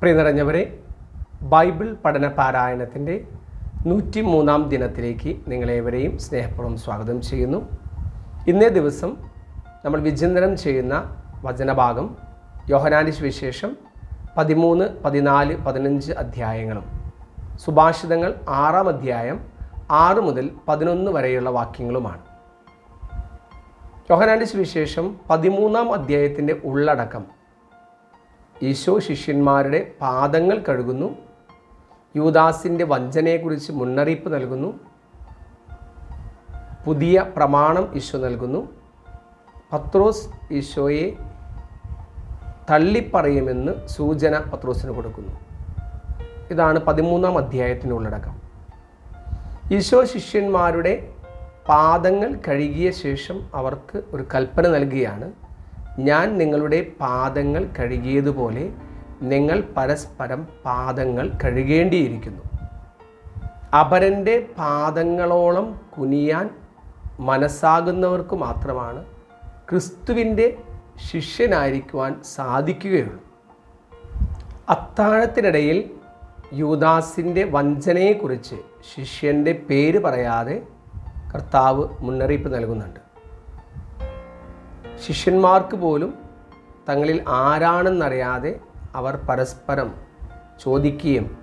പ്രിയ നിറഞ്ഞവരെ Bible പഠന പാരായണത്തിന്റെ നൂറ്റി മൂന്നാം ദിനത്തിലേക്ക് നിങ്ങളേവരെയും സ്നേഹപൂർവം സ്വാഗതം ചെയ്യുന്നു. ഇന്നേ ദിവസം നമ്മൾ വിചിന്തനം ചെയ്യുന്ന വചനഭാഗം യോഹനാനി സുവിശേഷം പതിമൂന്ന് പതിനാല് പതിനഞ്ച് അധ്യായങ്ങളും. സുഭാഷിതങ്ങൾ ആറാം അധ്യായം ആറ് മുതൽ പതിനൊന്ന് വരെയുള്ള വാക്യങ്ങളുമാണ്. യോഹനാന്റെ സുവിശേഷം പതിമൂന്നാം അധ്യായത്തിന്റെ ഉള്ളടക്കം ഈശോ ശിഷ്യന്മാരുടെ പാദങ്ങൾ കഴുകുന്നു. യൂദാസിന്റെ വഞ്ചനയെക്കുറിച്ച് മുന്നറിയിപ്പ് നൽകുന്നു. പുതിയ പ്രമാണം ഈശോ നൽകുന്നു. പത്രോസ് ഈശോയെ തള്ളിപ്പറയുമെന്ന് സൂചന പത്രോസിന് കൊടുക്കുന്നു. ഇതാണ് പതിമൂന്നാം അധ്യായത്തിന്റെ ഉള്ളടക്കം ഈശോ ശിഷ്യന്മാരുടെ പാദങ്ങൾ കഴുകിയ ശേഷം അവർക്ക് ഒരു കൽപ്പന നൽകുകയാണ്. ഞാൻ നിങ്ങളുടെ പാദങ്ങൾ കഴുകിയതുപോലെ നിങ്ങൾ പരസ്പരം പാദങ്ങൾ കഴുകേണ്ടിയിരിക്കുന്നു. അപരന്റെ പാദങ്ങളോളം കുനിയാൻ മനസ്സാകുന്നവർക്ക് മാത്രമാണ് ക്രിസ്തുവിന്റെ ശിഷ്യനായിരിക്കുവാൻ സാധിക്കുകയുള്ളൂ. അത്താഴത്തിനിടയിൽ യൂദാസിന്റെ വഞ്ചനയെക്കുറിച്ച് ശിഷ്യന്റെ പേര് പറയാതെ കർത്താവ് മുന്നറിയിപ്പ് നൽകുന്നുണ്ട്. ശിഷ്യന്മാർക്ക് പോലും തങ്ങളിൽ ആരാണെന്നറിയാതെ അവർ പരസ്പരം ചോദിക്കുകയും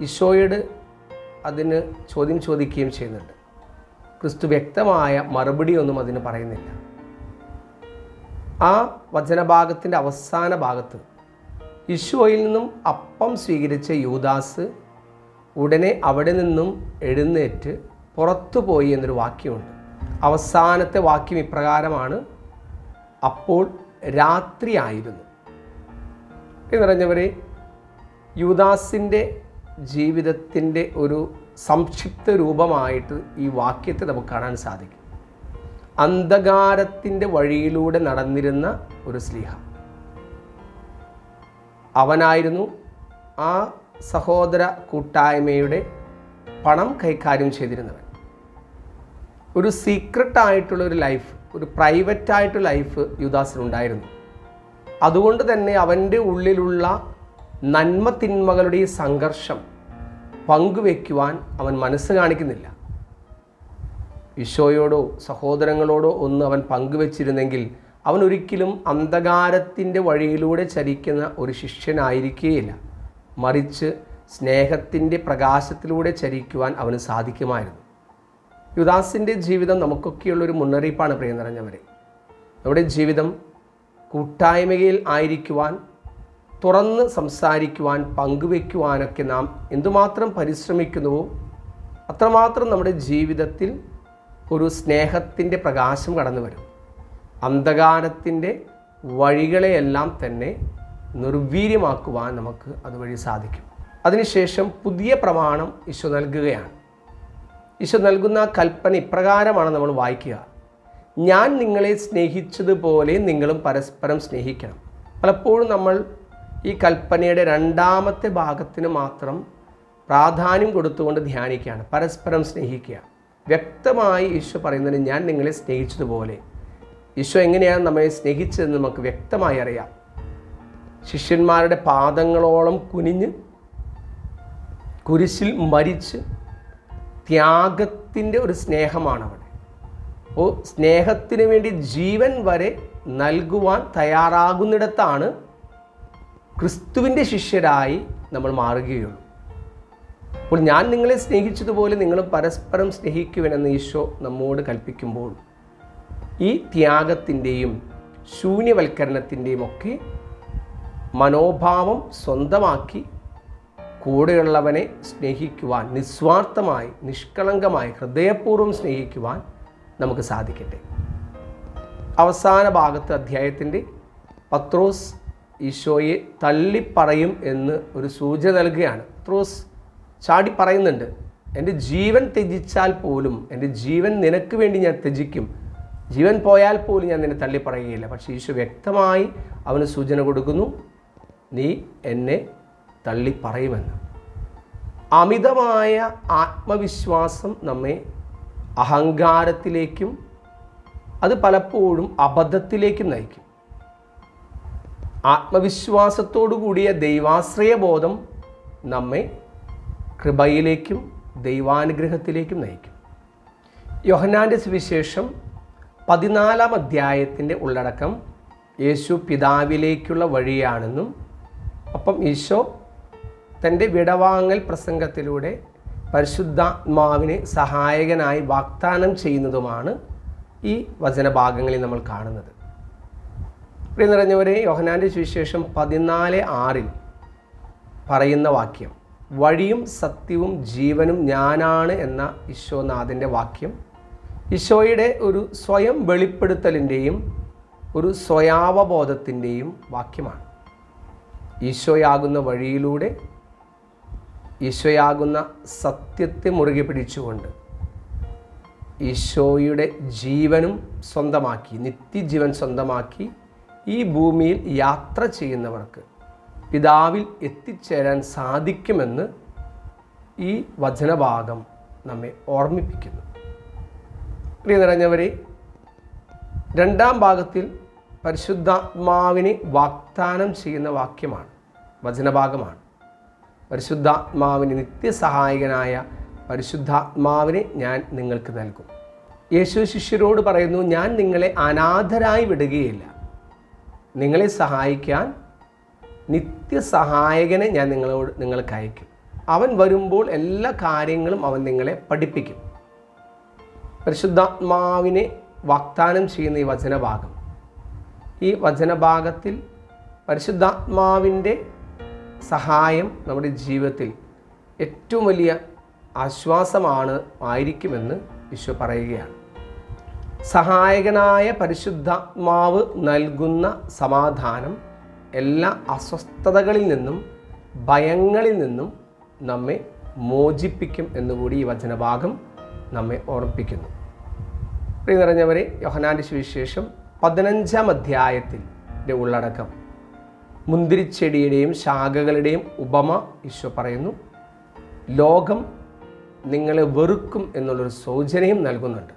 ഈശോയോട് അതിന് ചോദ്യം ചോദിക്കുകയും ചെയ്യുന്നുണ്ട്. ക്രിസ്തു വ്യക്തമായ മറുപടിയൊന്നും അതിന് പറയുന്നില്ല. ആ വചനഭാഗത്തിന്റെ അവസാന ഭാഗത്ത് ഈശോയിൽ നിന്നും അപ്പം സ്വീകരിച്ച യൂദാസ് ഉടനെ അവിടെ നിന്നും എഴുന്നേറ്റ് പുറത്തു പോയി എന്നൊരു വാക്യമുണ്ട്. അവസാനത്തെ വാക്യം ഇപ്രകാരമാണ് അപ്പോൾ രാത്രിയായിരുന്നു. എന്ന് പറഞ്ഞവരെ യുദാസിന്റെ ജീവിതത്തിന്റെ ഒരു സംക്ഷിപ്ത രൂപമായിട്ട് ഈ വാക്യത്തെ നമുക്ക് കാണാൻ സാധിക്കും. അന്ധകാരത്തിന്റെ വഴിയിലൂടെ നടന്നിരുന്ന ഒരു സ്ലീഹ. അവനായിരുന്നു ആ സഹോദര കൂട്ടായ്മയുടെ പണം കൈകാര്യം ചെയ്തിരുന്നവൻ. ഒരു സീക്രട്ട് ആയിട്ടുള്ള ഒരു ലൈഫ് ഒരു പ്രൈവറ്റ് ആയിട്ടുള്ള ലൈഫ് യുദാസിനുണ്ടായിരുന്നു. അതുകൊണ്ട് തന്നെ അവന്റെ ഉള്ളിലുള്ള നന്മ തിന്മകളുടെ ഈ സംഘർഷം പങ്കുവെക്കുവാൻ അവൻ മനസ്സ് കാണിക്കുന്നില്ല. ഈശോയോടോ സഹോദരങ്ങളോടോ ഒന്ന് അവൻ പങ്കുവെച്ചിരുന്നെങ്കിൽ അവൻ ഒരിക്കലും അന്ധകാരത്തിന്റെ വഴിയിലൂടെ ചരിക്കുന്ന ഒരു ശിഷ്യനായിരിക്കുകയില്ല മറിച്ച് സ്നേഹത്തിന്റെ പ്രകാശത്തിലൂടെ ചരിക്കുവാൻ അവന് സാധിക്കുമായിരുന്നു. യുദാസിന്റെ ജീവിതം നമുക്കൊക്കെയുള്ളൊരു മുന്നറിയിപ്പാണ് പ്രിയ നിറഞ്ഞവരെ. നമ്മുടെ ജീവിതം കൂട്ടായ്മയിൽ ആയിരിക്കുവാൻ തുറന്ന് സംസാരിക്കുവാൻ പങ്കുവയ്ക്കുവാനൊക്കെ നാം എന്തുമാത്രം പരിശ്രമിക്കുന്നുവോ അത്രമാത്രം നമ്മുടെ ജീവിതത്തിൽ ഒരു സ്നേഹത്തിന്റെ പ്രകാശം കടന്നു വരും. അന്ധകാരത്തിന്റെ വഴികളെയെല്ലാം തന്നെ നിർവീര്യമാക്കുവാൻ നമുക്ക് അതുവഴി സാധിക്കും. അതിനുശേഷം പുതിയ പ്രമാണം ഈശോ നൽകുകയാണ്. ഈശോ നൽകുന്ന കൽപ്പന ഇപ്രകാരമാണ് നമ്മൾ വായിക്കുക. ഞാൻ നിങ്ങളെ സ്നേഹിച്ചതുപോലെ നിങ്ങളും പരസ്പരം സ്നേഹിക്കണം. പലപ്പോഴും നമ്മൾ ഈ കൽപ്പനയുടെ രണ്ടാമത്തെ ഭാഗത്തിന് മാത്രം പ്രാധാന്യം കൊടുത്തുകൊണ്ട് ധ്യാനിക്കുകയാണ് പരസ്പരം സ്നേഹിക്കുക. വ്യക്തമായി ഈശോ പറയുന്നതിന് ഞാൻ നിങ്ങളെ സ്നേഹിച്ചതുപോലെ. ഈശോ എങ്ങനെയാണ് നമ്മെ സ്നേഹിച്ചതെന്ന് നമുക്ക് വ്യക്തമായി അറിയാം. ശിഷ്യന്മാരുടെ പാദങ്ങളോളം കുനിഞ്ഞ് കുരിശിൽ മരിച്ച് ത്യാഗത്തിന്റെ ഒരു സ്നേഹമാണ് അവിടെ അപ്പോൾ സ്നേഹത്തിന് വേണ്ടി ജീവൻ വരെ നൽകുവാൻ തയ്യാറാകുന്നിടത്താണ് ക്രിസ്തുവിന്റെ ശിഷ്യരായി നമ്മൾ മാറുകയുള്ളൂ. അപ്പോൾ ഞാൻ നിങ്ങളെ സ്നേഹിച്ചതുപോലെ നിങ്ങൾ പരസ്പരം സ്നേഹിക്കുവനെന്ന് ഈശോ നമ്മോട് കൽപ്പിക്കുമ്പോൾ ഈ ത്യാഗത്തിന്റെയും ശൂന്യവൽക്കരണത്തിന്റെയും ഒക്കെ മനോഭാവം സ്വന്തമാക്കി കൂടെയുള്ളവനെ സ്നേഹിക്കുവാൻ നിസ്വാർത്ഥമായി നിഷ്കളങ്കമായി ഹൃദയപൂർവം സ്നേഹിക്കുവാൻ നമുക്ക് സാധിക്കട്ടെ. അവസാന ഭാഗത്ത് അധ്യായത്തിന്റെ പത്രോസ് ഈശോയെ തള്ളിപ്പറയും എന്ന് ഒരു സൂചന നൽകുകയാണ്. പത്രോസ് ചാടി പറയുന്നുണ്ട് എന്റെ ജീവൻ ത്യജിച്ചാൽ പോലും എന്റെ ജീവൻ നിനക്ക് വേണ്ടി ഞാൻ ത്യജിക്കും. ജീവൻ പോയാൽ പോലും ഞാൻ നിന്നെ തള്ളിപ്പറയുകയില്ല. പക്ഷേ ഈശോ വ്യക്തമായി അവന് സൂചന കൊടുക്കുന്നു നീ എന്നെ തള്ളിപ്പറയുമെന്ന്. അമിതമായ ആത്മവിശ്വാസം നമ്മെ അഹങ്കാരത്തിലേക്കും അത് പലപ്പോഴും അബദ്ധത്തിലേക്കും നയിക്കും. ആത്മവിശ്വാസത്തോടു കൂടിയ ദൈവാശ്രയ ബോധം നമ്മെ കൃപയിലേക്കും ദൈവാനുഗ്രഹത്തിലേക്കും നയിക്കും. യോഹനാന്റെ സുവിശേഷം പതിനാലാം അധ്യായത്തിന്റെ ഉള്ളടക്കം യേശു പിതാവിലേക്കുള്ള വഴിയാണെന്നും അപ്പം ഈശോ തന്റെ വിടവാങ്ങൽ പ്രസംഗത്തിലൂടെ പരിശുദ്ധാത്മാവിന് സഹായകനായി വാഗ്ദാനം ചെയ്യുന്നതുമാണ് ഈ വചനഭാഗങ്ങളിൽ നമ്മൾ കാണുന്നത്. പ്രിയ നിറഞ്ഞവരെ യോഹനാന്റെ സുവിശേഷം പതിനാല് ആറിൽ പറയുന്ന വാക്യം വഴിയും സത്യവും ജീവനും ഞാനാണ് എന്ന ഈശോനാഥന്റെ വാക്യം ഈശോയുടെ ഒരു സ്വയം വെളിപ്പെടുത്തലിന്റെയും ഒരു സ്വയാവബോധത്തിന്റെയും വാക്യമാണ്. ഈശോയാകുന്ന വഴിയിലൂടെ ഈശോയാകുന്ന സത്യത്തെ മുറുകെ പിടിച്ചുകൊണ്ട് ഈശോയുടെ ജീവനും സ്വന്തമാക്കി നിത്യജീവൻ സ്വന്തമാക്കി ഈ ഭൂമിയിൽ യാത്ര ചെയ്യുന്നവർക്ക് പിതാവിൽ എത്തിച്ചേരാൻ സാധിക്കുമെന്ന് ഈ വചനഭാഗം നമ്മെ ഓർമ്മിപ്പിക്കുന്നു. പ്രിയ നിറഞ്ഞവരെ രണ്ടാം ഭാഗത്തിൽ പരിശുദ്ധാത്മാവിനെ വാഗ്ദാനം ചെയ്യുന്ന വാക്യമാണ് വചനഭാഗമാണ്. പരിശുദ്ധാത്മാവിന് നിത്യസഹായകനായ പരിശുദ്ധാത്മാവിനെ ഞാൻ നിങ്ങൾക്ക് നൽകും. യേശു ശിഷ്യരോട് പറയുന്നു ഞാൻ നിങ്ങളെ അനാഥരായി വിടുകയില്ല. നിങ്ങളെ സഹായിക്കാൻ നിത്യസഹായകനെ ഞാൻ നിങ്ങളോട് നിങ്ങൾക്ക് അയക്കും. അവൻ വരുമ്പോൾ എല്ലാ കാര്യങ്ങളും അവൻ നിങ്ങളെ പഠിപ്പിക്കും. പരിശുദ്ധാത്മാവിനെ വാഗ്ദാനം ചെയ്യുന്ന ഈ വചനഭാഗം. ഈ വചനഭാഗത്തിൽ പരിശുദ്ധാത്മാവിന്റെ സഹായം നമ്മുടെ ജീവിതത്തിൽ ഏറ്റവും വലിയ ആശ്വാസമാണ് ആയിരിക്കുമെന്ന് വിശ്വ പറയുകയാണ്. സഹായകനായ പരിശുദ്ധാത്മാവ് നൽകുന്ന സമാധാനം എല്ലാ അസ്വസ്ഥതകളിൽ നിന്നും ഭയങ്ങളിൽ നിന്നും നമ്മെ മോചിപ്പിക്കും എന്നുകൂടി ഈ വചനഭാഗം നമ്മെ ഓർമ്മിപ്പിക്കുന്നു. പ്രിയ നിറഞ്ഞവരെ യോഹനാന്റെ സുവിശേഷം പതിനഞ്ചാം അധ്യായത്തിന്റെ ഉള്ളടക്കം. മുന്തിരിച്ചെടിയുടെയും ശാഖകളുടെയും ഉപമ ഈശോ പറയുന്നു. ലോകം നിങ്ങളെ വെറുക്കും എന്നുള്ളൊരു സൂചനയും നൽകുന്നുണ്ട്.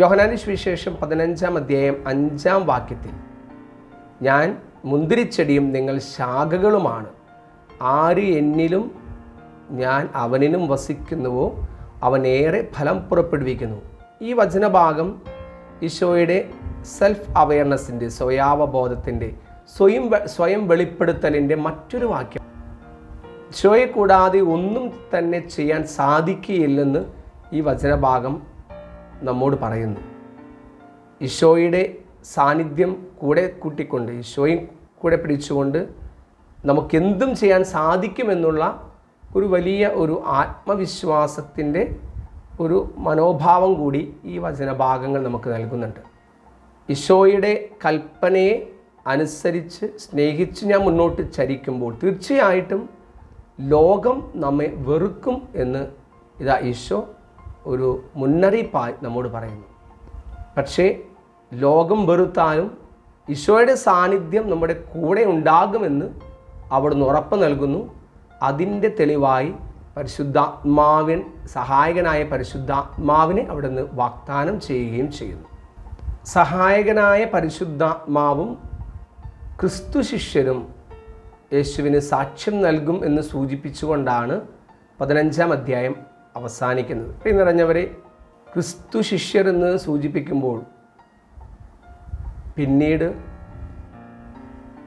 യോഹനാന്റെ സുവിശേഷം പതിനഞ്ചാം അധ്യായം അഞ്ചാം വാക്യത്തിൽ ഞാൻ മുന്തിരിച്ചെടിയും നിങ്ങൾ ശാഖകളുമാണ്. ആര് എന്നിലും ഞാൻ അവനിലും വസിക്കുന്നുവോ അവൻ ഏറെ ഫലം പുറപ്പെടുവിക്കുന്നു. ഈ വചനഭാഗം ഈശോയുടെ സെൽഫ് അവയർനെസ്സിന്റെ സ്വയാവബോധത്തിന്റെ സ്വയം സ്വയം വെളിപ്പെടുത്തലിന്റെ മറ്റൊരു വാക്യം. ഷോയെ കൂടാതെ ഒന്നും തന്നെ ചെയ്യാൻ സാധിക്കുകയില്ലെന്ന് ഈ വചനഭാഗം നമ്മോട് പറയുന്നു. ഈശോയുടെ സാന്നിധ്യം കൂടെ കൂട്ടിക്കൊണ്ട് ഈശോയും കൂടെ പിടിച്ചുകൊണ്ട് നമുക്കെന്തും ചെയ്യാൻ സാധിക്കുമെന്നുള്ള ഒരു വലിയ ഒരു ആത്മവിശ്വാസത്തിന്റെ ഒരു മനോഭാവം കൂടി ഈ വചനഭാഗങ്ങൾ നമുക്ക് നൽകുന്നുണ്ട്. ഈശോയുടെ കൽപ്പനയെ അനുസരിച്ച് സ്നേഹിച്ച് ഞാൻ മുന്നോട്ട് ചരിക്കുമ്പോൾ തീർച്ചയായിട്ടും ലോകം നമ്മെ വെറുക്കും എന്ന് ഇതാ ഈശോ ഒരു മുന്നറിയിപ്പായി നമ്മോട് പറയുന്നു. പക്ഷേ ലോകം വെറുത്താലും ഈശോയുടെ സാന്നിധ്യം നമ്മുടെ കൂടെ ഉണ്ടാകുമെന്ന് അവിടുന്ന് ഉറപ്പ് നൽകുന്നു. അതിന്റെ തെളിവായി പരിശുദ്ധാത്മാവിൻ സഹായകനായ പരിശുദ്ധാത്മാവിനെ അവിടുന്ന് വാഗ്ദാനം ചെയ്യുകയും ചെയ്യുന്നു. സഹായകനായ പരിശുദ്ധാത്മാവും ക്രിസ്തു ശിഷ്യരും യേശുവിന് സാക്ഷ്യം നൽകും എന്ന് സൂചിപ്പിച്ചുകൊണ്ടാണ് പതിനഞ്ചാം അധ്യായം അവസാനിക്കുന്നത്. പ്രിയ നിറഞ്ഞവരെ ക്രിസ്തു ശിഷ്യർ എന്ന് സൂചിപ്പിക്കുമ്പോൾ പിന്നീട്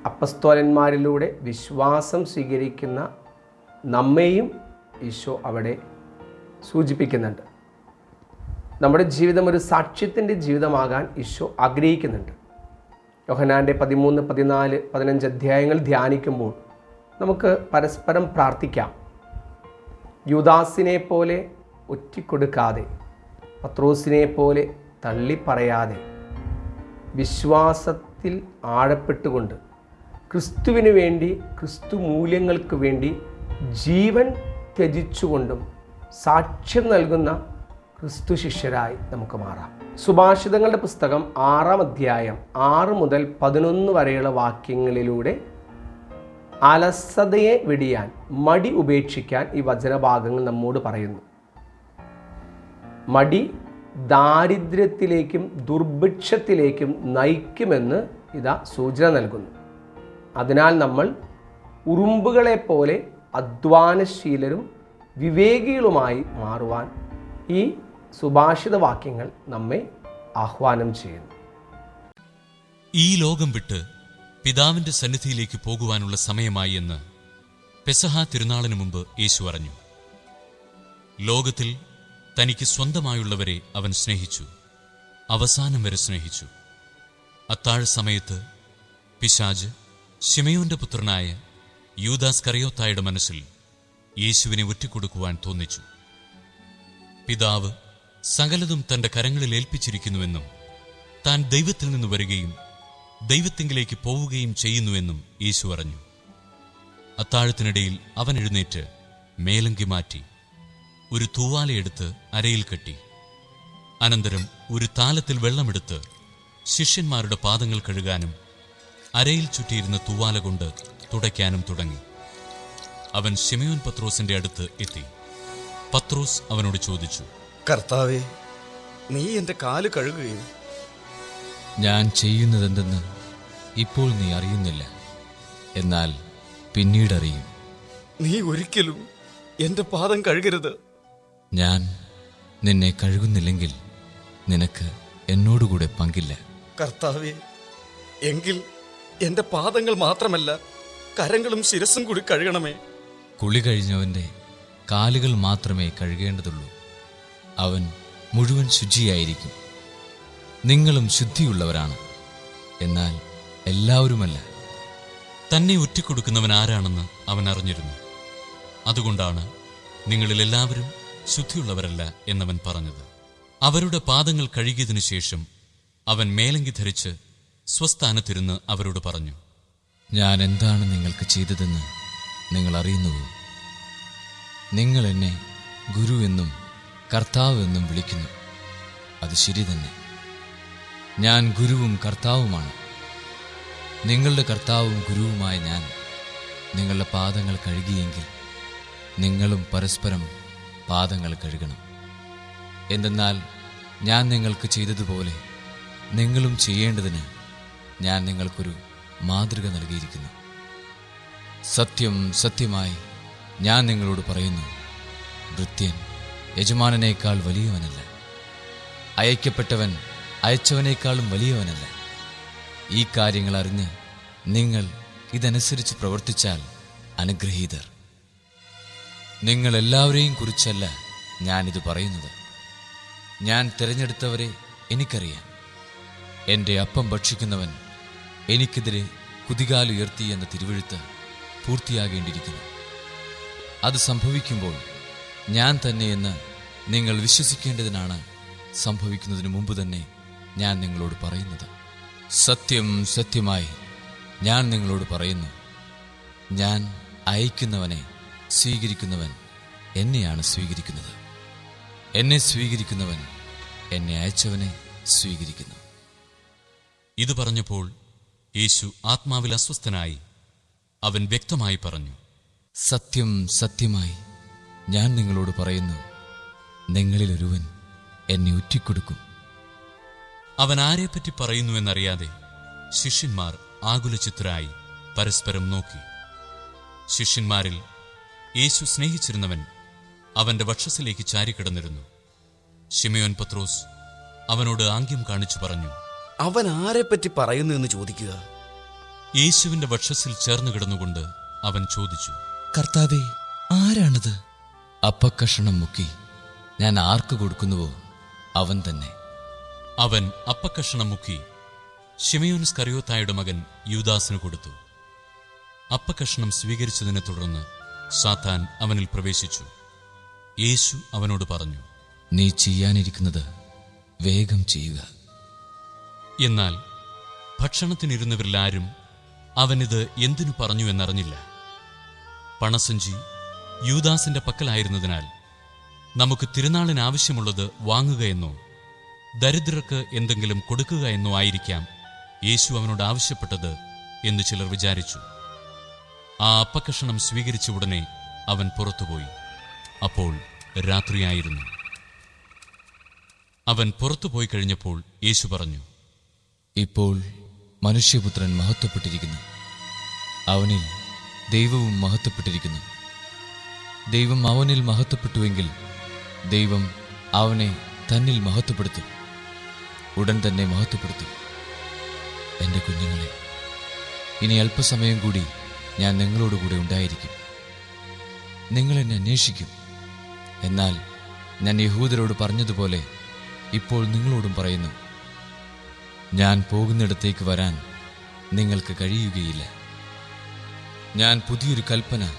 അപ്പസ്തോലന്മാരിലൂടെ വിശ്വാസം സ്വീകരിക്കുന്ന നമ്മെയും ഈശോ അവിടെ സൂചിപ്പിക്കുന്നുണ്ട്. നമ്മുടെ ജീവിതം ഒരു സാക്ഷ്യത്തിന്റെ ജീവിതമാകാൻ ഈശോ ആഗ്രഹിക്കുന്നുണ്ട്. യോഹനാന്റെ പതിമൂന്ന് പതിനാല് പതിനഞ്ച് അധ്യായങ്ങൾ ധ്യാനിക്കുമ്പോൾ നമുക്ക് പരസ്പരം പ്രാർത്ഥിക്കാം. യുദാസിനെ പോലെ ഒറ്റിക്കൊടുക്കാതെ പത്രോസിനെ പോലെ തള്ളിപ്പറയാതെ വിശ്വാസത്തിൽ ആഴപ്പെട്ടുകൊണ്ട് ക്രിസ്തുവിന് വേണ്ടി ക്രിസ്തു മൂല്യങ്ങൾക്ക് വേണ്ടി ജീവൻ ത്യജിച്ചുകൊണ്ടും സാക്ഷ്യം നൽകുന്ന ക്രിസ്തു ശിഷ്യരായി നമുക്ക് മാറാം. സുഭാഷിതങ്ങളുടെ പുസ്തകം ആറാം അധ്യായം ആറ് മുതൽ പതിനൊന്ന് വരെയുള്ള വാക്യങ്ങളിലൂടെ അലസതയെ വെടിയാൻ മടി ഉപേക്ഷിക്കാൻ ഈ വചനഭാഗങ്ങൾ നമ്മോട് പറയുന്നു. മടി ദാരിദ്ര്യത്തിലേക്കും ദുർഭിക്ഷത്തിലേക്കും നയിക്കുമെന്ന് ഇതാ സൂചന നൽകുന്നു. അതിനാൽ നമ്മൾ ഉറുമ്പുകളെ പോലെ അധ്വാനശീലരും വിവേകികളുമായി മാറുവാൻ ഈ സുഭാഷിത വാക്യങ്ങൾ നമ്മെ ആഹ്വാനം ചെയ്യുന്നു. ഈ ലോകം വിട്ട് പിതാവിന്റെ സന്നിധിയിലേക്ക് പോകുവാനുള്ള സമയമായി എന്ന് പെസഹ തിരുനാളിന് മുമ്പ് യേശു അറിഞ്ഞു. ലോകത്തിൽ തനിക്ക് സ്വന്തമായുള്ളവരെ അവൻ സ്നേഹിച്ചു. അവസാനം വരെ സ്നേഹിച്ചു. അത്താഴ സമയത്ത് പിശാജ് ഷിമയോന്റെ പുത്രനായ യൂദാസ് കറിയോത്തായുടെ മനസ്സിൽ യേശുവിനെ ഒറ്റിക്കൊടുക്കുവാൻ തോന്നിച്ചു. പിതാവ് സകലതും തന്റെ കരങ്ങളിൽ ഏൽപ്പിച്ചിരിക്കുന്നുവെന്നും താൻ ദൈവത്തിൽ നിന്ന് വരികയും ദൈവത്തിങ്കിലേക്ക് പോവുകയും ചെയ്യുന്നുവെന്നും യേശു അറിഞ്ഞു അത്താഴത്തിനിടയിൽ അവൻ എഴുന്നേറ്റ് മേലങ്കി മാറ്റി ഒരു തൂവാലയെടുത്ത് അരയിൽ കെട്ടി. അനന്തരം ഒരു താലത്തിൽ വെള്ളമെടുത്ത് ശിഷ്യന്മാരുടെ പാദങ്ങൾ കഴുകാനും അരയിൽ ചുറ്റിയിരുന്ന തൂവാല കൊണ്ട് തുടയ്ക്കാനും തുടങ്ങി. അവൻ ഷിമയോൻ പത്രോസിന്റെ അടുത്ത് എത്തി. പത്രോസ് അവനോട് ചോദിച്ചു കർത്താവെ നീ എന്റെ കാൽ കഴുകുകയും ഞാൻ ചെയ്യുന്നതെന്തെന്ന് ഇപ്പോൾ നീ അറിയുന്നില്ല. എന്നാൽ പിന്നീട് അറിയും നീ ഒരിക്കലും എന്റെ പാദം കഴുകരുത്. ഞാൻ നിന്നെ കഴുകുന്നില്ലെങ്കിൽ നിനക്ക് എന്നോടുകൂടെ പങ്കില്ല. കർത്താവെ എങ്കിൽ എന്റെ പാദങ്ങൾ മാത്രമല്ല കരങ്ങളും ശിരസും കൂടി കഴുകണമേ. കുളി കഴിഞ്ഞവന്റെ കാലുകൾ മാത്രമേ കഴുകേണ്ടതുള്ളൂ. അവൻ മുഴുവൻ ശുചിയായിരിക്കും. നിങ്ങളും ശുദ്ധിയുള്ളവരാണ്. എന്നാൽ എല്ലാവരുമല്ല. തന്നെ ഒറ്റിക്കൊടുക്കുന്നവൻ ആരാണെന്ന് അവൻ അറിഞ്ഞിരുന്നു. അതുകൊണ്ടാണ് നിങ്ങളിൽ എല്ലാവരും ശുദ്ധിയുള്ളവരല്ല എന്നവൻ പറഞ്ഞത്. അവരുടെ പാദങ്ങൾ കഴുകിയതിനു ശേഷം അവൻ മേലങ്കി ധരിച്ച് സ്വസ്ഥാനത്തിരുന്ന് അവരോട് പറഞ്ഞു ഞാൻ എന്താണ് നിങ്ങൾക്ക് ചെയ്തതെന്ന് നിങ്ങൾ അറിയുന്നുവോ? നിങ്ങൾ എന്നെ ഗുരു എന്നും കർത്താവ് എന്നും വിളിക്കുന്നു. അത് ശരി തന്നെ. ഞാൻ ഗുരുവും കർത്താവുമാണ്. നിങ്ങളുടെ കർത്താവും ഗുരുവുമായ ഞാൻ നിങ്ങളുടെ പാദങ്ങൾ കഴുകിയെങ്കിൽ നിങ്ങളും പരസ്പരം പാദങ്ങൾ കഴുകണം. എന്തെന്നാൽ ഞാൻ നിങ്ങൾക്ക് ചെയ്തതുപോലെ നിങ്ങളും ചെയ്യേണ്ടതിന് ഞാൻ നിങ്ങൾക്കൊരു മാതൃക നൽകിയിരിക്കുന്നു. സത്യം സത്യമായി ഞാൻ നിങ്ങളോട് പറയുന്നു ഭൃത്യൻ യജമാനനേക്കാൾ വലിയവനല്ല. അയക്കപ്പെട്ടവൻ അയച്ചവനേക്കാളും വലിയവനല്ല. ഈ കാര്യങ്ങൾ അറിഞ്ഞ് നിങ്ങൾ ഇതനുസരിച്ച് പ്രവർത്തിച്ചാൽ അനുഗ്രഹീതർ. നിങ്ങൾ എല്ലാവരെയും കുറിച്ചല്ല ഞാനിത് പറയുന്നത്. ഞാൻ തിരഞ്ഞെടുത്തവരെ എനിക്കറിയാം. എന്റെ അപ്പം ഭക്ഷിക്കുന്നവൻ എനിക്കെതിരെ കുതികാലുയർത്തി എന്ന തിരുവഴുത്ത് പൂർത്തിയാകേണ്ടിയിരിക്കുന്നു. അത് സംഭവിക്കുമ്പോൾ ഞാൻ തന്നെയെന്ന് നിങ്ങൾ വിശ്വസിക്കേണ്ടതിനാണ് സംഭവിക്കുന്നതിന് മുമ്പ് തന്നെ ഞാൻ നിങ്ങളോട് പറയുന്നത്. സത്യം സത്യമായി ഞാൻ നിങ്ങളോട് പറയുന്നു. ഞാൻ അയക്കുന്നവനെ സ്വീകരിക്കുന്നവൻ എന്നെയാണ് സ്വീകരിക്കുന്നത്. എന്നെ സ്വീകരിക്കുന്നവൻ എന്നെ അയച്ചവനെ സ്വീകരിക്കുന്നു. ഇത് പറഞ്ഞപ്പോൾ യേശു ആത്മാവിൽ അസ്വസ്ഥനായി അവൻ വ്യക്തമായി പറഞ്ഞു സത്യം സത്യമായി ഞാൻ നിങ്ങളോട് പറയുന്നു നിങ്ങളിലൊരുവൻ എന്നെ ഉറ്റിക്കൊടുക്കും അവൻ ആരെപ്പറ്റി പറയുന്നുവെന്നറിയാതെ ശിഷ്യന്മാർ ആകുലചിത്തരായി പരസ്പരം നോക്കി. ശിഷ്യന്മാരിൽ യേശു സ്നേഹിച്ചിരുന്നവൻ അവന്റെ വക്ഷസിലേക്ക് ചാരിക്കിടന്നിരുന്നു. ഷിമയോൻ പത്രോസ് അവനോട് ആംഗ്യം കാണിച്ചു പറഞ്ഞു അവൻ ആരെപ്പറ്റി പറയുന്നു എന്ന് ചോദിക്കുക? യേശുവിന്റെ വക്ഷസിൽ ചേർന്നു കിടന്നുകൊണ്ട് അവൻ ചോദിച്ചു കർത്താവേ ആരാണത്? അപ്പക്കഷണം മുക്കി ഞാൻ ആർക്ക് കൊടുക്കുന്നുവോ അവൻ തന്നെ. അവൻ അപ്പക്കഷണം മുക്കി ഷിമയോൻ കറിയോത്തായുടെ മകൻ യൂദാസിന് കൊടുത്തു. അപ്പക്കഷണം സ്വീകരിച്ചതിനെ തുടർന്ന് സാത്താൻ അവനിൽ പ്രവേശിച്ചു. യേശു അവനോട് പറഞ്ഞു നീ ചെയ്യാനിരിക്കുന്നത് വേഗം ചെയ്യുക. എന്നാൽ ഭക്ഷണത്തിനിരുന്നവരിലാരും അവനിത് എന്തിനു പറഞ്ഞു എന്നറിഞ്ഞില്ല. പണസഞ്ചി യൂദാസിന്റെ പക്കലായിരുന്നതിനാൽ നമുക്ക് തിരുനാളിന് ആവശ്യമുള്ളത് വാങ്ങുകയെന്നോ ദരിദ്രർക്ക് എന്തെങ്കിലും കൊടുക്കുക എന്നോ ആയിരിക്കാം യേശു അവനോട് ആവശ്യപ്പെട്ടത് എന്ന് ചിലർ വിചാരിച്ചു. ആ അപ്പക്കഷണം സ്വീകരിച്ച ഉടനെ അവൻ പുറത്തുപോയി. അപ്പോൾ രാത്രിയായിരുന്നു. അവൻ പുറത്തുപോയി കഴിഞ്ഞപ്പോൾ യേശു പറഞ്ഞു ഇപ്പോൾ മനുഷ്യപുത്രൻ മഹത്വപ്പെട്ടിരിക്കുന്നു. അവനിൽ ദൈവവും മഹത്വപ്പെട്ടിരിക്കുന്നു. ദൈവം അവനിൽ മഹത്വപ്പെട്ടുവെങ്കിൽ ദൈവം അവനെ തന്നിൽ മഹത്വപ്പെടുത്തും. ഉടൻ തന്നെ മഹത്വപ്പെടുത്തും. എന്റെ കുഞ്ഞുങ്ങളെ ഇനി അല്പസമയം കൂടി ഞാൻ നിങ്ങളോടുകൂടെ ഉണ്ടായിരിക്കും. നിങ്ങൾ എന്നെ അന്വേഷിക്കും. എന്നാൽ ഞാൻ യഹൂദരോട് പറഞ്ഞതുപോലെ ഇപ്പോൾ നിങ്ങളോടും പറയുന്നു ഞാൻ പോകുന്നിടത്തേക്ക് വരാൻ നിങ്ങൾക്ക് കഴിയുകയില്ല. ഞാൻ പുതിയൊരു കൽപ്പന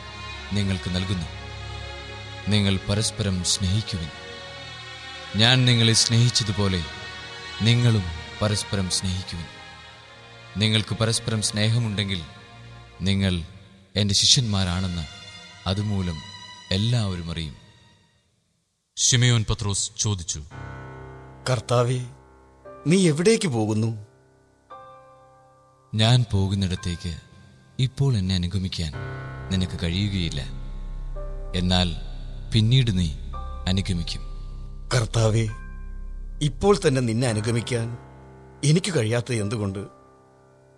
നിങ്ങൾക്ക് നൽകുന്നു. നിങ്ങൾ പരസ്പരം സ്നേഹിക്കുവിൻ. ഞാൻ നിങ്ങളെ സ്നേഹിച്ചതുപോലെ നിങ്ങളും പരസ്പരം സ്നേഹിക്കുവിൻ. നിങ്ങൾക്ക് പരസ്പരം സ്നേഹമുണ്ടെങ്കിൽ നിങ്ങൾ എന്റെ ശിഷ്യന്മാരാണെന്ന് അതുമൂലം എല്ലാവരും അറിയും. ഷിമയോൻ പത്രോസ് ചോദിച്ചു കർത്താവെ നീ എവിടേക്ക് പോകുന്നു? ഞാൻ പോകുന്നിടത്തേക്ക് ഇപ്പോൾ എന്നെ അനുഗമിക്കാൻ നിനക്ക് കഴിയുകയില്ല. എന്നാൽ പിന്നീട് നീ അനുഗമിക്കും. കർത്താവേ ഇപ്പോൾ തന്നെ നിന്നെ അനുഗമിക്കാൻ എനിക്ക് കഴിയാത്ത എന്തുകൊണ്ട്?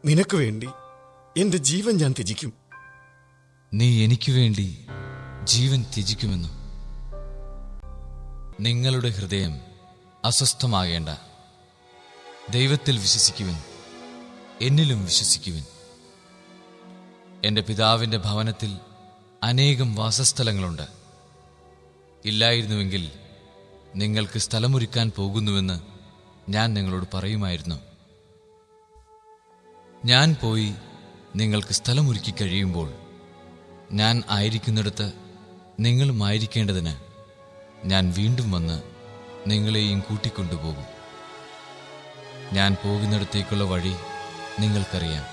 നിനക്ക് വേണ്ടി എന്റെ ജീവൻ ഞാൻ ത്യജിക്കും. നീ എനിക്ക് വേണ്ടി ജീവൻ ത്യജിക്കുമെന്നു നിങ്ങളുടെ ഹൃദയം അസ്വസ്ഥമാകേണ്ട. ദൈവത്തിൽ വിശ്വസിക്കുവിൻ എന്നിലും വിശ്വസിക്കുവിൻ. എന്റെ പിതാവിന്റെ ഭവനത്തിൽ അനേകം വാസസ്ഥലങ്ങളുണ്ട്. ഇല്ലായിരുന്നുവെങ്കിൽ നിങ്ങൾക്ക് സ്ഥലമൊരുക്കാൻ പോകുന്നുവെന്ന് ഞാൻ നിങ്ങളോട് പറയുമായിരുന്നു. ഞാൻ പോയി നിങ്ങൾക്ക് സ്ഥലമൊരുക്കി കഴിയുമ്പോൾ ഞാൻ ആയിരിക്കുന്നിടത്ത് നിങ്ങളും ആയിരിക്കേണ്ടതിന് ഞാൻ വീണ്ടും വന്ന് നിങ്ങളെയും കൂട്ടിക്കൊണ്ടുപോകും. ഞാൻ പോകുന്നിടത്തേക്കുള്ള വഴി നിങ്ങൾക്കറിയാം.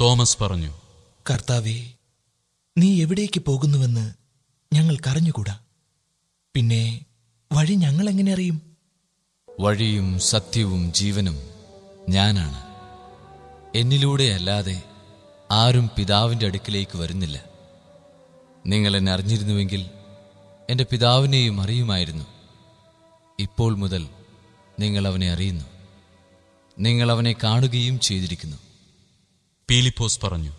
തോമസ് പറഞ്ഞു കർത്താവേ നീ എവിടേക്ക് പോകുന്നുവെന്ന് ഞങ്ങൾക്കറിഞ്ഞുകൂടാ? പിന്നെ വഴി ഞങ്ങൾ എങ്ങനെ അറിയും? വഴിയും സത്യവും ജീവനും ഞാനാണ്. എന്നിലൂടെ അല്ലാതെ ആരും പിതാവിന്റെ അടുക്കിലേക്ക് വരുന്നില്ല. നിങ്ങൾ എന്നെ അറിഞ്ഞിരുന്നുവെങ്കിൽ എന്റെ പിതാവിനെയും അറിയുമായിരുന്നു. ഇപ്പോൾ മുതൽ നിങ്ങൾ അവനെ അറിയുന്നു. നിങ്ങൾ അവനെ കാണുകയും ചെയ്തിരിക്കുന്നു. പീലിപ്പോസ് പറഞ്ഞു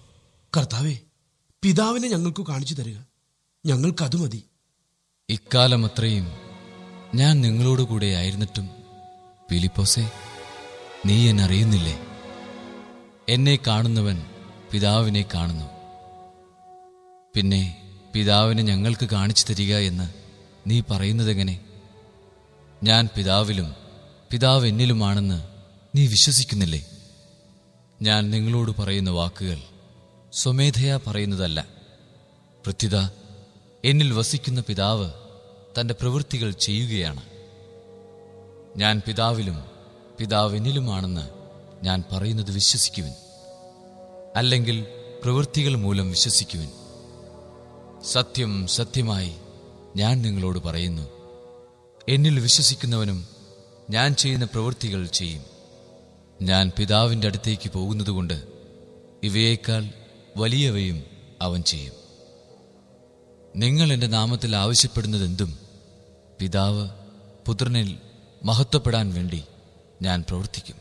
കർത്താവേ പിതാവിനെ ഞങ്ങൾക്ക് കാണിച്ചു തരിക. ഞങ്ങൾക്കത് മതി ഇക്കാലം അത്രയും ഞാൻ നിങ്ങളോടുകൂടെ ആയിരുന്നിട്ടും ഫിലിപ്പോസേ നീ എന്നെ അറിയുന്നില്ലേ? എന്നെ കാണുന്നവൻ പിതാവിനെ കാണുന്നു. പിന്നെ പിതാവിനെ ഞങ്ങൾക്ക് കാണിച്ചു തരിക എന്ന് നീ പറയുന്നതെങ്ങനെ? ഞാൻ പിതാവിലും പിതാവ് എന്നിലുമാണെന്ന് നീ വിശ്വസിക്കുന്നില്ലേ? ഞാൻ നിങ്ങളോട് പറയുന്ന വാക്കുകൾ സ്വമേധയാ പറയുന്നതല്ല. പ്രത്യുത എന്നിൽ വസിക്കുന്ന പിതാവ് തന്റെ പ്രവൃത്തികൾ ചെയ്യുകയാണ്. ഞാൻ പിതാവിലും പിതാവ് എന്നിലുമാണെന്ന് ഞാൻ പറയുന്നത് വിശ്വസിക്കുവിൻ. അല്ലെങ്കിൽ പ്രവൃത്തികൾ മൂലം വിശ്വസിക്കുവിൻ. സത്യം സത്യമായി ഞാൻ നിങ്ങളോട് പറയുന്നു. എന്നിൽ വിശ്വസിക്കുന്നവനും ഞാൻ ചെയ്യുന്ന പ്രവൃത്തികൾ ചെയ്യും. ഞാൻ പിതാവിന്റെ അടുത്തേക്ക് പോകുന്നതുകൊണ്ട് ഇവയേക്കാൾ വലിയവയും അവൻ ചെയ്യും. നിങ്ങൾ എന്റെ നാമത്തിൽ ആവശ്യപ്പെടുന്നതെന്തും പിതാവ് പുത്രനിൽ മഹത്വപ്പെടാൻ വേണ്ടി ഞാൻ പ്രവർത്തിക്കും.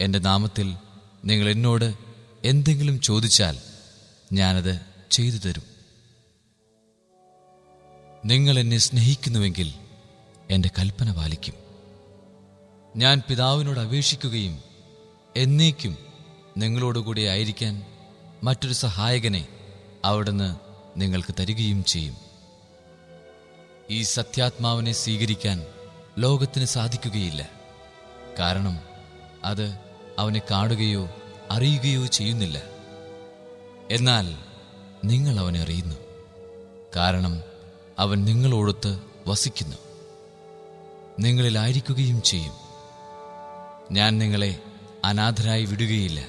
എന്റെ നാമത്തിൽ നിങ്ങൾ എന്നോട് എന്തെങ്കിലും ചോദിച്ചാൽ ഞാനത് ചെയ്തു തരും. നിങ്ങൾ എന്നെ സ്നേഹിക്കുന്നുവെങ്കിൽ എന്റെ കൽപ്പന പാലിക്കും. ഞാൻ പിതാവിനോട് അപേക്ഷിക്കുകയും എന്നേക്കും നിങ്ങളോടുകൂടി ആയിരിക്കാൻ മറ്റൊരു സഹായകനെ അവിടുന്ന് നിങ്ങൾക്ക് തരികയും ചെയ്യും. ഈ സത്യാത്മാവിനെ സ്വീകരിക്കാൻ ലോകത്തിന് സാധിക്കുകയില്ല. കാരണം അത് അവനെ കാണുകയോ അറിയുകയോ ചെയ്യുന്നില്ല. എന്നാൽ നിങ്ങൾ അവനെ അറിയുന്നു. കാരണം അവൻ നിങ്ങളോടൊത്ത് വസിക്കുന്നു. നിങ്ങളിലായിരിക്കുകയും ചെയ്യും. ഞാൻ നിങ്ങളെ അനാഥരായി വിടുകയില്ല.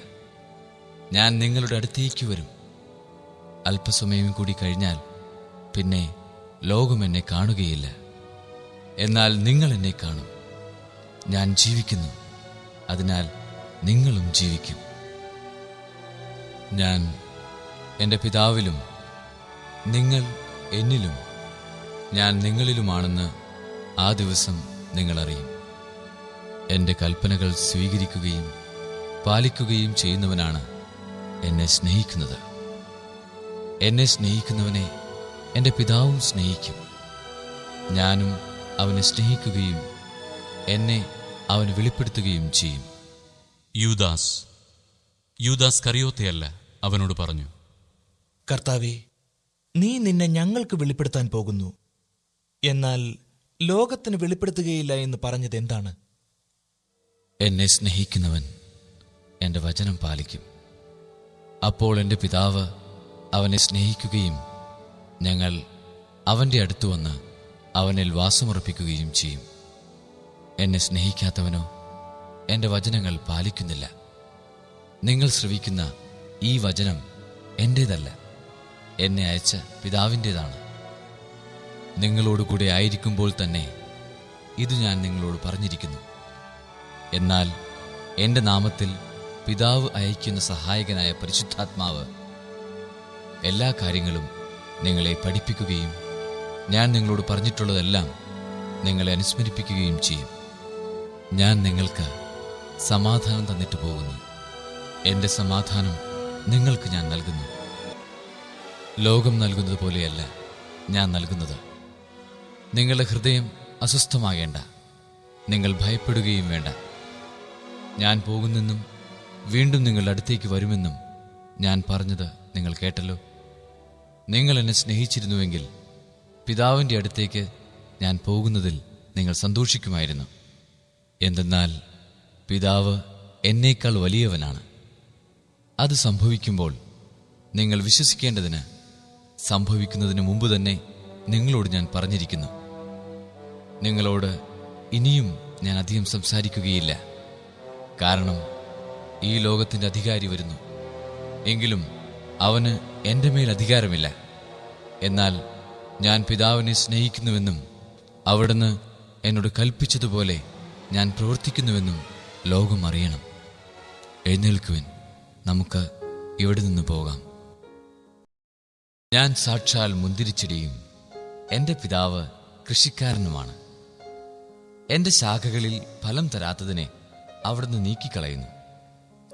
ഞാൻ നിങ്ങളുടെ അടുത്തേക്ക് വരും. അല്പസമയം കൂടി കഴിഞ്ഞാൽ പിന്നെ ലോകം എന്നെ കാണുകയില്ല. എന്നാൽ നിങ്ങൾ എന്നെ കാണും. ഞാൻ ജീവിക്കുന്നു. അതിനാൽ നിങ്ങളും ജീവിക്കും. ഞാൻ എന്റെ പിതാവിലും നിങ്ങൾ എന്നിലും ഞാൻ നിങ്ങളിലുമാണെന്ന് ആ ദിവസം നിങ്ങളറിയും എന്റെ കൽപ്പനകൾ സ്വീകരിക്കുകയും പാലിക്കുകയും ചെയ്യുന്നവനാണ് എന്നെ സ്നേഹിക്കുന്നത്. എന്നെ സ്നേഹിക്കുന്നവനെ എന്റെ പിതാവും സ്നേഹിക്കും. ഞാനും അവനെ സ്നേഹിക്കുകയും എന്നെ അവൻ വെളിപ്പെടുത്തുകയും ചെയ്യും. യൂദാസ് യൂദാസ് കറിയോത്തയല്ല അവനോട് പറഞ്ഞു കർത്താവെ നീ നിന്നെ ഞങ്ങൾക്ക് വെളിപ്പെടുത്താൻ പോകുന്നു. എന്നാൽ ലോകത്തിന് വെളിപ്പെടുത്തുകയില്ല എന്ന് പറഞ്ഞത് എന്താണ്? എന്നെ സ്നേഹിക്കുന്നവൻ എന്റെ വചനം പാലിക്കും. അപ്പോൾ എന്റെ പിതാവ് അവനെ സ്നേഹിക്കുകയും ഞങ്ങൾ അവന്റെ അടുത്തു വന്ന് അവനിൽ വാസമുറപ്പിക്കുകയും ചെയ്യും. എന്നെ സ്നേഹിക്കാത്തവനോ എന്റെ വചനങ്ങൾ പാലിക്കുന്നില്ല. നിങ്ങൾ ശ്രവിക്കുന്ന ഈ വചനം എന്റേതല്ല എന്നെ അയച്ച പിതാവിന്റേതാണ് നിങ്ങളോടുകൂടെ ആയിരിക്കുമ്പോൾ തന്നെ ഇത് ഞാൻ നിങ്ങളോട് പറഞ്ഞിരിക്കുന്നു. എന്നാൽ എന്റെ നാമത്തിൽ പിതാവ് അയക്കുന്ന സഹായകനായ പരിശുദ്ധാത്മാവ് എല്ലാ കാര്യങ്ങളും നിങ്ങളെ പഠിപ്പിക്കുകയും ഞാൻ നിങ്ങളോട് പറഞ്ഞിട്ടുള്ളതെല്ലാം നിങ്ങളെ അനുസ്മരിപ്പിക്കുകയും ചെയ്യും. ഞാൻ നിങ്ങൾക്ക് സമാധാനം തന്നിട്ട് പോകുന്നു. എന്റെ സമാധാനം നിങ്ങൾക്ക് ഞാൻ നൽകുന്നു. ലോകം നൽകുന്നത് പോലെയല്ല ഞാൻ നൽകുന്നത്. നിങ്ങളുടെ ഹൃദയം അസ്വസ്ഥമാകേണ്ട. നിങ്ങൾ ഭയപ്പെടുകയും വേണ്ട. ഞാൻ പോകുന്നെന്നും വീണ്ടും നിങ്ങളുടെ അടുത്തേക്ക് വരുമെന്നും ഞാൻ പറഞ്ഞത് നിങ്ങൾ കേട്ടല്ലോ. നിങ്ങൾ എന്നെ സ്നേഹിച്ചിരുന്നുവെങ്കിൽ പിതാവിന്റെ അടുത്തേക്ക് ഞാൻ പോകുന്നതിൽ നിങ്ങൾ സന്തോഷിക്കുമായിരുന്നു. എന്തെന്നാൽ പിതാവ് എന്നേക്കാൾ വലിയവനാണ്. അത് സംഭവിക്കുമ്പോൾ നിങ്ങൾ വിശ്വസിക്കേണ്ടതിന് സംഭവിക്കുന്നതിന് മുമ്പ് തന്നെ നിങ്ങളോട് ഞാൻ പറഞ്ഞിരിക്കുന്നു. നിങ്ങളോട് ഇനിയും ഞാൻ അധികം സംസാരിക്കുകയില്ല. കാരണം ഈ ലോകത്തിന്റെ അധികാരി വരുന്നു. എങ്കിലും അവന് എന്റെ മേൽ അധികാരമില്ല. എന്നാൽ ഞാൻ പിതാവിനെ സ്നേഹിക്കുന്നുവെന്നും അവിടുന്ന് എന്നോട് കൽപ്പിച്ചതുപോലെ ഞാൻ പ്രവർത്തിക്കുന്നുവെന്നും ലോകം അറിയണം. എഴുന്നേൽക്കുവിൻ നമുക്ക് ഇവിടെ നിന്ന് പോകാം. ഞാൻ സാക്ഷാൽ മുന്തിരിച്ചെടിയും എന്റെ പിതാവ് കൃഷിക്കാരനുമാണ്. എന്റെ ശാഖകളിൽ ഫലം തരാത്തതിനെ അവിടുന്ന് നീക്കിക്കളയുന്നു.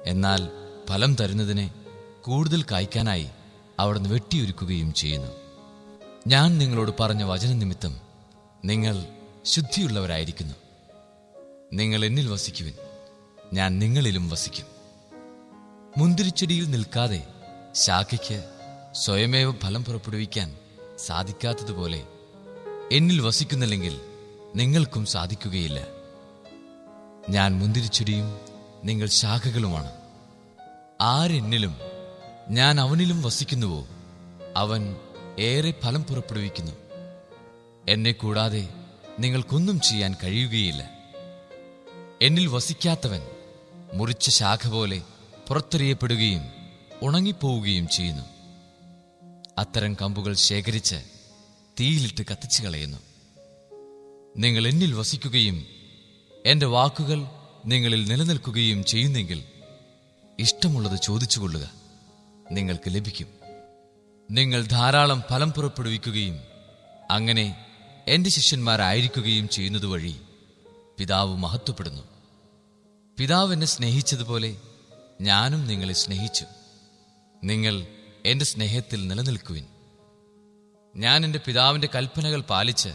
എന്നാൽ ഫലം തരുന്നതിനെ കൂടുതൽ കായ്ക്കാനായി അവിടുന്ന് വെട്ടിയൊരുക്കുകയും ചെയ്യുന്നു. ഞാൻ നിങ്ങളോട് പറഞ്ഞ വചന നിമിത്തം നിങ്ങൾ ശുദ്ധിയുള്ളവരായിരിക്കുന്നു. നിങ്ങൾ എന്നിൽ വസിക്കുവിൻ. ഞാൻ നിങ്ങളിലും വസിക്കും. മുന്തിരിച്ചെടിയിൽ നിൽക്കാതെ ശാഖയ്ക്ക് സ്വയമേവ ഫലം പുറപ്പെടുവിക്കാൻ സാധിക്കാത്തതുപോലെ എന്നിൽ വസിക്കുന്നില്ലെങ്കിൽ നിങ്ങൾക്കും സാധിക്കുകയില്ല. ഞാൻ മുന്തിരിച്ചെടിയും നിങ്ങൾ ശാഖകളുമാണ്. ആരെന്നിലും ഞാൻ അവനിലും വസിക്കുന്നുവോ? അവൻ ഏറെ ഫലം പുറപ്പെടുവിക്കുന്നു. എന്നെ കൂടാതെ നിങ്ങൾക്കൊന്നും ചെയ്യാൻ കഴിയുകയില്ല. എന്നിൽ വസിക്കാത്തവൻ മുറിച്ച ശാഖ പോലെ പുറത്തെറിയപ്പെടുകയും ഉണങ്ങിപ്പോവുകയും ചെയ്യുന്നു. അത്തരം കമ്പുകൾ ശേഖരിച്ച് തീയിലിട്ട് കത്തിച്ചു കളയുന്നു. നിങ്ങൾ എന്നിൽ വസിക്കുകയും എന്റെ വാക്കുകൾ നിങ്ങളിൽ നിലനിൽക്കുകയും ചെയ്യുന്നെങ്കിൽ ഇഷ്ടമുള്ളത് ചോദിച്ചുകൊള്ളുക. നിങ്ങൾക്ക് ലഭിക്കും. നിങ്ങൾ ധാരാളം ഫലം പുറപ്പെടുവിക്കുകയും അങ്ങനെ എന്റെ ശിഷ്യന്മാരായിരിക്കുകയും ചെയ്യുന്നത് വഴി പിതാവ് മഹത്വപ്പെടുന്നു. പിതാവ് എന്നെ സ്നേഹിച്ചതുപോലെ ഞാനും നിങ്ങളെ സ്നേഹിച്ചു. നിങ്ങൾ എന്റെ സ്നേഹത്തിൽ നിലനിൽക്കുവിൻ. ഞാൻ എന്റെ പിതാവിന്റെ കൽപ്പനകൾ പാലിച്ച്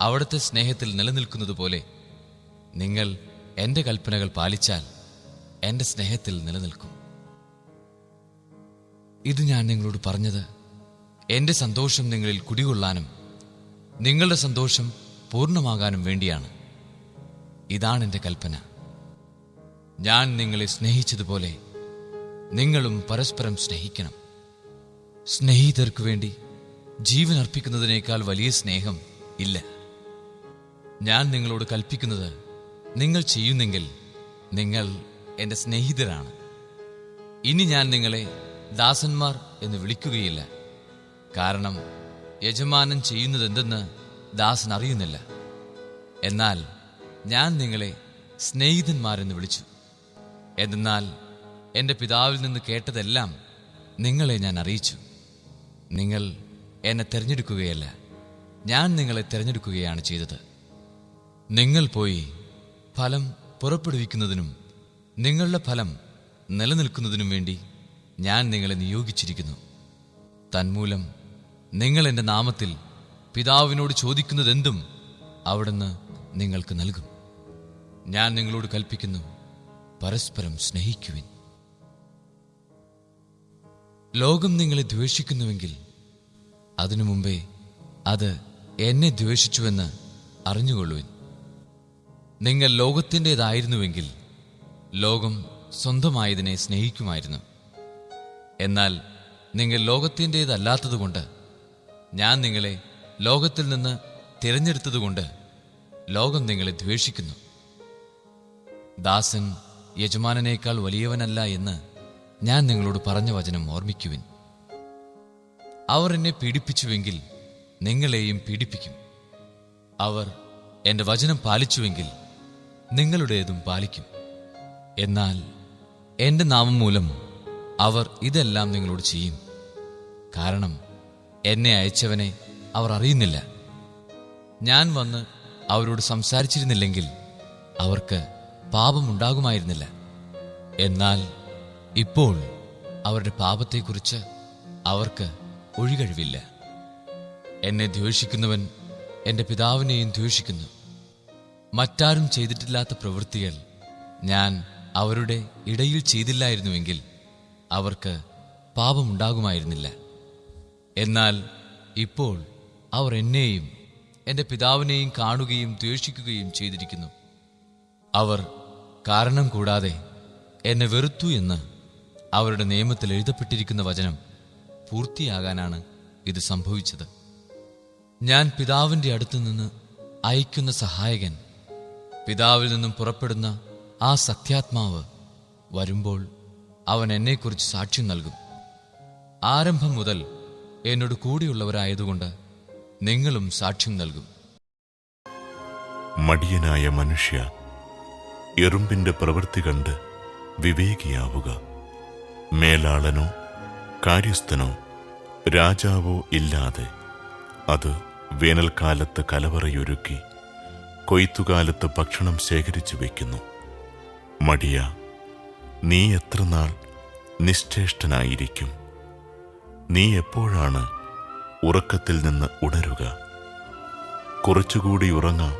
അവിടുത്തെ സ്നേഹത്തിൽ നിലനിൽക്കുന്നതുപോലെ നിങ്ങൾ എന്റെ കൽപ്പനകൾ പാലിച്ചാൽ എന്റെ സ്നേഹത്തിൽ നിലനിൽക്കും. ഇത് ഞാൻ നിങ്ങളോട് പറഞ്ഞത്. എന്റെ സന്തോഷം നിങ്ങളിൽ കുടികൊള്ളാനും നിങ്ങളുടെ സന്തോഷം പൂർണമാകാനും വേണ്ടിയാണ്. ഇതാണ് എന്റെ കൽപ്പന. ഞാൻ നിങ്ങളെ സ്നേഹിച്ചതുപോലെ നിങ്ങളും പരസ്പരം സ്നേഹിക്കണം. സ്നേഹിതർക്ക് വേണ്ടി ജീവൻ അർപ്പിക്കുന്നതിനേക്കാൾ വലിയ സ്നേഹം ഇല്ല. ഞാൻ നിങ്ങളോട് കൽപ്പിക്കുന്നത് നിങ്ങൾ ചെയ്യുന്നെങ്കിൽ നിങ്ങൾ എന്റെ സ്നേഹിതരാണ്. ഇനി ഞാൻ നിങ്ങളെ ദാസന്മാർ എന്ന് വിളിക്കുകയില്ല. കാരണം യജമാനൻ ചെയ്യുന്നതെന്തെന്ന് ദാസൻ അറിയുന്നില്ല. എന്നാൽ ഞാൻ നിങ്ങളെ സ്നേഹിതന്മാരെന്ന് വിളിച്ചു. എന്നാൽ എന്റെ പിതാവിൽ നിന്ന് കേട്ടതെല്ലാം നിങ്ങളെ ഞാൻ അറിയിച്ചു. നിങ്ങൾ എന്നെ തിരഞ്ഞെടുക്കുകയല്ല. ഞാൻ നിങ്ങളെ തിരഞ്ഞെടുക്കുകയാണ് ചെയ്തത്. നിങ്ങൾ പോയി ഫലം പുറപ്പെടുവിക്കുന്നതിനും നിങ്ങളുടെ ഫലം നിലനിൽക്കുന്നതിനും വേണ്ടി ഞാൻ നിങ്ങളെ നിയോഗിച്ചിരിക്കുന്നു. തന്മൂലം നിങ്ങൾ എന്റെ നാമത്തിൽ പിതാവിനോട് ചോദിക്കുന്നതെന്തും അവിടുന്ന് നിങ്ങൾക്ക് നൽകും. ഞാൻ നിങ്ങളോട് കൽപ്പിക്കുന്നു പരസ്പരം സ്നേഹിക്കുവിൻ. ലോകം നിങ്ങളെ ദ്വേഷിക്കുന്നുവെങ്കിൽ അതിനു മുമ്പേ അത് എന്നെ ദ്വേഷിച്ചുവെന്ന് അറിഞ്ഞുകൊള്ളുവിൻ. നിങ്ങൾ ലോകത്തിന്റെതായിരുന്നുവെങ്കിൽ ലോകം സ്വന്തമായതിനെ സ്നേഹിക്കുമായിരുന്നു. എന്നാൽ നിങ്ങൾ ലോകത്തിന്റേതല്ലാത്തതുകൊണ്ട് ഞാൻ നിങ്ങളെ ലോകത്തിൽ നിന്ന് തിരഞ്ഞെടുത്തതുകൊണ്ട് ലോകം നിങ്ങളെ ദ്വേഷിക്കുന്നു. ദാസൻ യജമാനനേക്കാൾ വലിയവനല്ല എന്ന് ഞാൻ നിങ്ങളോട് പറഞ്ഞ വചനം ഓർമ്മിക്കുവിൻ. അവർ എന്നെ പീഡിപ്പിച്ചുവെങ്കിൽ നിങ്ങളെയും പീഡിപ്പിക്കും. അവർ എന്റെ വചനം പാലിച്ചുവെങ്കിൽ നിങ്ങളുടേതും പാലിക്കും. എന്നാൽ എന്റെ നാമം മൂലം അവർ ഇതെല്ലാം നിങ്ങളോട് ചെയ്യും. കാരണം എന്നെ അയച്ചവനെ അവർ അറിയുന്നില്ല. ഞാൻ വന്ന് അവരോട് സംസാരിച്ചിരുന്നില്ലെങ്കിൽ അവർക്ക് പാപമുണ്ടാകുമായിരുന്നില്ല. എന്നാൽ ഇപ്പോൾ അവരുടെ പാപത്തെക്കുറിച്ച് അവർക്ക് ഒഴികഴിവില്ല. എന്നെ ദ്വേഷിക്കുന്നവൻ എന്റെ പിതാവിനെയും ദ്വേഷിക്കുന്നു. മറ്റാരും ചെയ്തിട്ടില്ലാത്ത പ്രവൃത്തികൾ ഞാൻ അവരുടെ ഇടയിൽ ചെയ്തില്ലായിരുന്നുവെങ്കിൽ അവർക്ക് പാപമുണ്ടാകുമായിരുന്നില്ല. എന്നാൽ ഇപ്പോൾ അവർ എന്നെയും എന്റെ പിതാവിനെയും കാണുകയും ദ്വേഷിക്കുകയും ചെയ്തിരിക്കുന്നു. അവർ കാരണം കൂടാതെ എന്നെ വെറുത്തു എന്ന് അവരുടെ നിയമത്തിൽ എഴുതപ്പെട്ടിരിക്കുന്ന വചനം പൂർത്തിയാകാനാണ് ഇത് സംഭവിച്ചത്. ഞാൻ പിതാവിന്റെ അടുത്തു നിന്ന് അയക്കുന്ന സഹായകൻ പിതാവിൽ നിന്നും പുറപ്പെടുന്ന ആ സത്യാത്മാവ് വരുമ്പോൾ അവൻ എന്നെക്കുറിച്ച് സാക്ഷ്യം നൽകും. ആരംഭം മുതൽ എന്നോട് കൂടിയുള്ളവരായതുകൊണ്ട് നിങ്ങളും സാക്ഷ്യം നൽകും. മടിയനായ മനുഷ്യ എറുമ്പിന്റെ പ്രവൃത്തി കണ്ട് വിവേകിയാവുക. മേലാളനോ കാര്യസ്ഥനോ രാജാവോ ഇല്ലാതെ അത് വേനൽക്കാലത്ത് കലവറയൊരുക്കി കൊയ്ത്തുകാലത്ത് ഭക്ഷണം ശേഖരിച്ചു വയ്ക്കുന്നു. മടിയ നീ എത്ര നാൾ നിശ്ചേഷ്ടനായിരിക്കും നീ എപ്പോഴാണ് ഉറക്കത്തിൽ നിന്ന് ഉണരുക? കുറച്ചുകൂടി ഉറങ്ങാം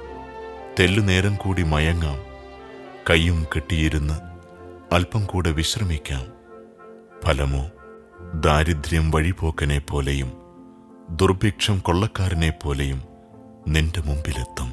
തെല്ലുനേരം കൂടി മയങ്ങാം കൈയും കെട്ടിയിരുന്ന് അല്പം കൂടെ വിശ്രമിക്കാം. ഫലമോ ദാരിദ്ര്യം വഴിപോക്കനെ പോലെയും ദുർഭിക്ഷം കൊള്ളക്കാരനെ പോലെയും നിന്റെ മുമ്പിലെത്തും.